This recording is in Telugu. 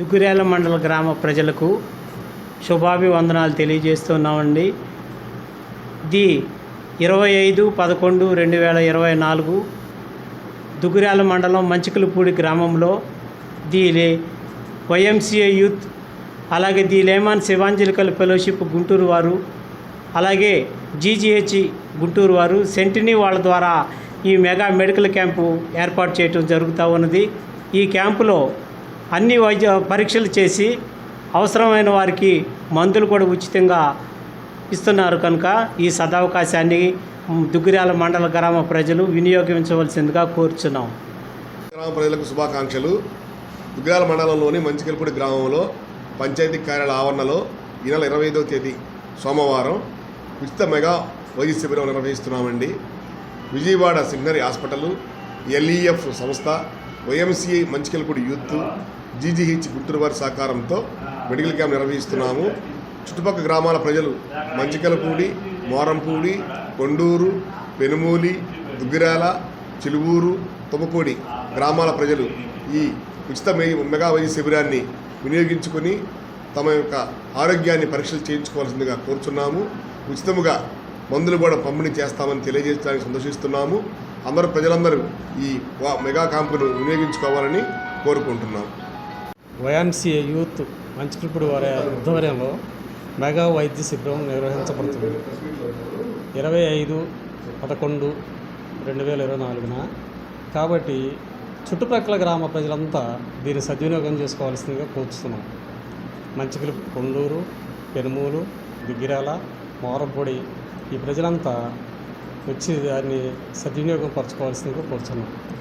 దుగ్గురేల మండల గ్రామ ప్రజలకు శుభాభివందనాలు తెలియజేస్తున్నామండి. ది ఇరవై ఐదు పదకొండు రెండు వేల ఇరవై నాలుగు దుగ్గురేల మండలం మంచికలపూడి గ్రామంలో ది లే- వైఎంసీఏ యూత్ అలాగే the layman evangelical fellowship Guntur వారు అలాగే జీజీహెచ్ గుంటూరు వారు సెంటినీ వాళ్ళ ద్వారా ఈ మెగా మెడికల్ క్యాంపు ఏర్పాటు చేయటం జరుగుతూ ఉన్నది. ఈ క్యాంపులో అన్ని వైద్య పరీక్షలు చేసి అవసరమైన వారికి మందులు కూడా ఉచితంగా ఇస్తున్నారు కనుక ఈ సదవకాశాన్ని దుగ్గిరాల మండల గ్రామ ప్రజలు వినియోగించవలసిందిగా కోరుచున్నాం. గ్రామ ప్రజలకు శుభాకాంక్షలు. దుగ్గిరాల మండలంలోని మంచికెల్పూడి గ్రామంలో పంచాయతీ కార్యాలయ ఆవరణలో ఈ నెల ఇరవై ఐదవ తేదీ సోమవారం ఉచిత మెగా వైద్య శిబిరం నిర్వహిస్తున్నామండి. విజయవాడ సిగ్నరీ హాస్పిటల్ ఎల్ఈఎఫ్ సంస్థ YMCI Manchikalapudi youth GGH Guntur వారి సహకారంతో మెడికల్ క్యాంప్ నిర్వహిస్తున్నాము. చుట్టుపక్కల గ్రామాల ప్రజలు మంచికెలపూడి మోరంపూడి కొండూరు పెనుమూలి దుగ్గిరాల చిలువూరు తుమ్మపూడి గ్రామాల ప్రజలు ఈ ఉచిత మెగా వైద్య శిబిరాన్ని వినియోగించుకొని తమ యొక్క ఆరోగ్యాన్ని పరీక్షలు చేయించుకోవాల్సిందిగా కోరుచున్నాము. ఉచితముగా మందులు కూడా పంపిణీ చేస్తామని తెలియజేయడానికి సంతోషిస్తున్నాము. అందరూ ప్రజలందరూ ఈ మెగా క్యాంపును వినియోగించుకోవాలని కోరుకుంటున్నాం. వైఎంసీఏ యూత్ మంచికల్పూడి వారి ఆధ్వర్యంలో మెగా వైద్య శిబిరం నిర్వహించబడుతుంది. ఇరవై ఐదు పదకొండు రెండు వేల ఇరవై నాలుగున. కాబట్టి చుట్టుప్రక్కల గ్రామ ప్రజలంతా దీన్ని సద్వినియోగం చేసుకోవాల్సిందిగా కోరుతున్నాం మంచికలు కొండూరు పెనుమూలు దిగిరాల మోరంపొడి ఈ ప్రజలంతా వచ్చి దాన్ని సద్వినియోగం పరచుకోవాల్సిందిగా కోరుతున్నాను